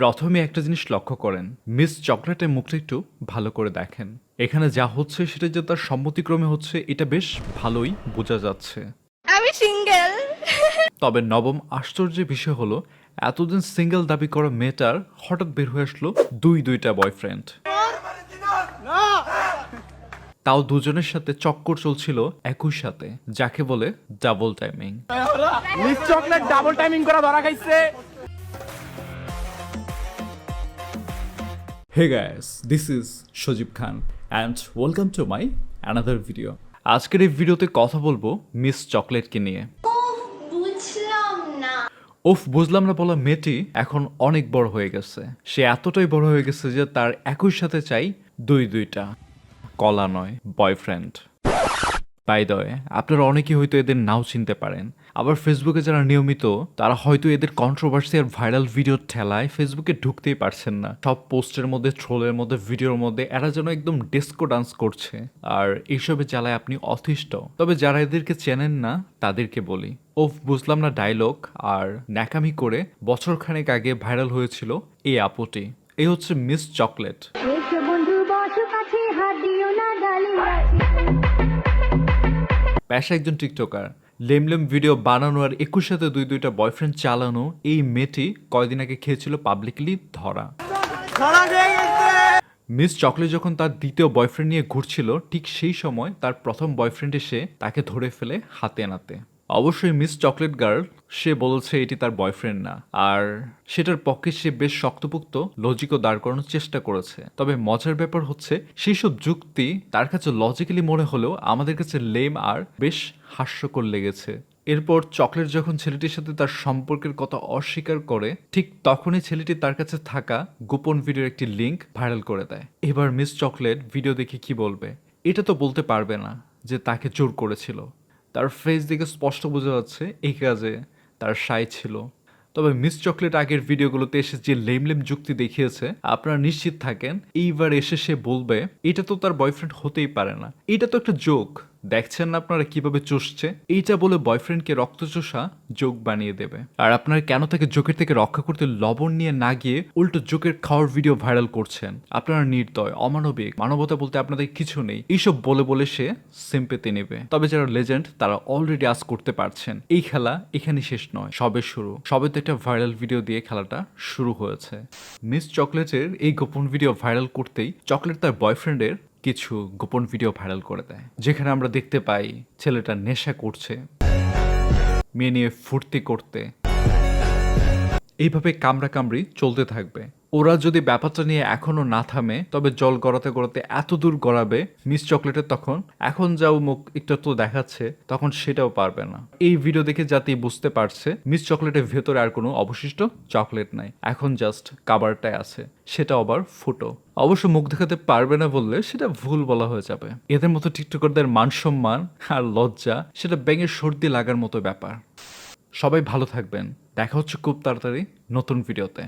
প্রথমে একটা জিনিস লক্ষ্য করেন মিস চকলেটের মুখটা একটু ভালো করে দেখেন। এখানে যা হচ্ছে সেটা যে তার সম্মতিক্রমে হচ্ছে এটা বেশ ভালোই বোঝা যাচ্ছে। আমি সিঙ্গেল। তবে নবম আশ্চর্যের বিষয় হলো এতদিন সিঙ্গেল দাবি করা মেয়েটার হঠাৎ বের হয়ে আসলো দুই দুইটা বয়ফ্রেন্ড। তাও দুজনের সাথে চক্কর চলছিল একই সাথে যাকে বলে double timing miss chocolate double timing করা ধরা খাইছে। Hey guys this is Sajib Khan and welcome to my another video আজকের এই ভিডিওতে কথা বলব মিস চকলেটকে নিয়ে। ওফ বুঝলাম না। বলা মেয়েটি এখন অনেক বড় হয়ে গেছে। সে এতটাই বড় হয়ে গেছে যে তার একই সাথে চাই দুই দুইটা কলা নয় বয়ফ্রেন্ড বাই দয় আপনারা অনেকেই হয়তো এদের নাও চিনতে পারেন। আবার ফেসবুকে যারা নিয়মিত, তারা হয়তো এদের কন্ট্রোভার্সি আর ভাইরাল ভিডিও ঠেলায় ফেসবুকে ঢুকতেই পারছেন না। সব পোস্টের মধ্যে ট্রোলের মধ্যে ভিডিওর মধ্যে এরা যেন একদম ডিস্কো ডান্স করছে। আর এইসবে জ্বালায় আপনি অতিষ্ঠ। তবে যারা এদেরকে চেনেন না, তাদেরকে বলি। ওফ, বুঝলাম না ডায়লগ আর ন্যাকামি করে বছরখানেক আগে ভাইরাল হয়েছিল এই আপুটি। এই হচ্ছে মিস চকলেট বন্ধু কাছে, হাত দিও না পেশা একজন টিকটকার। লেমলেম ভিডিও বানানো আর একুশ সাথে দুই দুইটা বয়ফ্রেন্ড চালানো এই মেয়েটি কয়দিন আগে খেয়েছিল পাবলিকলি ধরা। মিস চকলেট যখন তার দ্বিতীয় বয়ফ্রেন্ড নিয়ে ঘুরছিল, ঠিক সেই সময় তার প্রথম বয়ফ্রেন্ড এসে তাকে ধরে ফেলে হাতে নাতে। অবশ্যই মিস চকলেট গার্ল, সে বলছে এটি তার বয়ফ্রেন্ড না। আর সেটার পক্ষে সে বেশ শক্তপুক্ত, লজিকও দাঁড় করানোর চেষ্টা করেছে। তবে মজার ব্যাপার হচ্ছে সেই সব যুক্তি তার কাছে লজিক্যালি মনে হলেও আমাদের কাছে লেম আর বেশ হাস্যকর লেগেছে। এরপর চকলেট যখন ছেলেটির সাথে তার সম্পর্কের কথা অস্বীকার করে, ঠিক তখনই ছেলেটি তার কাছে থাকা গোপন ভিডিওর একটি লিংক ভাইরাল করে দেয়। এবার মিস চকলেট ভিডিও দেখে কি বলবে? এটা তো বলতে পারবে না যে তাকে জোর করেছিল। তার ফেস দেখে স্পষ্ট বোঝা যাচ্ছে এই কাজে তার সাই ছিল। তবে মিস চকলেট আগের ভিডিওগুলোতে এসে যে লেমলেম যুক্তি দেখিয়েছে, আপনারা নিশ্চিত থাকেন, এইবার এসে সে বলবে, এটা তো তার বয়ফ্রেন্ড হতেই পারে না। এটা তো একটা জোক দেখছেন না আপনারা কীভাবে চষছে? এইটা বলে বয়ফ্রেন্ডকে রক্তচোষা যোগ বানিয়ে দেবে। আর আপনারা কেন তাকে জোকের থেকে রক্ষা করতে লবণ নিয়ে না গিয়ে উল্টো জোকের খাওয়ার ভিডিও ভাইরাল করছেন? আপনারা নির্দয়, অমানবিক, মানবতা বলতে আপনাদের কিছু নেই। এইসব বলে বলে সে সিম্পেতে নেবে। তবে যারা লেজেন্ড তারা অলরেডি আজ করতে পারছেন। এই খেলা এখানে শেষ নয়, সবে শুরু। সবে তো একটা ভাইরাল ভিডিও দিয়ে খেলাটা শুরু হয়েছে। মিস চকলেটের এই গোপন ভিডিও ভাইরাল করতেই চকলেট তার বয়ফ্রেন্ডের কিছু গোপন ভিডিও ভাইরাল করে দেয়। যেখানে আমরা দেখতে পাই ছেলেটা নেশা করছে, মেয়ে নিয়ে ফুর্তি করতে। এইভাবে কামড়া কামড়ি চলতে থাকবে। ওরা যদি ব্যাপারটা নিয়ে এখনও না থামে, তবে জল গড়াতে গড়াতে এত দূর গড়াবে মিস চকলেটের তখন, এখন যাও মুখ একটু তো দেখাচ্ছে, তখন সেটাও পারবে না। এই ভিডিও দেখে যাতে বুঝতে পারছে, মিস চকলেটের ভেতরে আর কোনো অবশিষ্ট চকলেট নাই। এখন জাস্ট কাবারটায় আছে, সেটা আবার ফুটো। অবশ্য মুখ দেখাতে পারবে না বললে সেটা ভুল বলা হয়ে যাবে। এদের মতো টিকটকারদের মান সম্মান আর লজ্জা, সেটা ব্যাঙের সর্দি লাগার মতো ব্যাপার। সবাই ভালো থাকবেন। দেখা হচ্ছে খুব তাড়াতাড়ি নতুন ভিডিওতে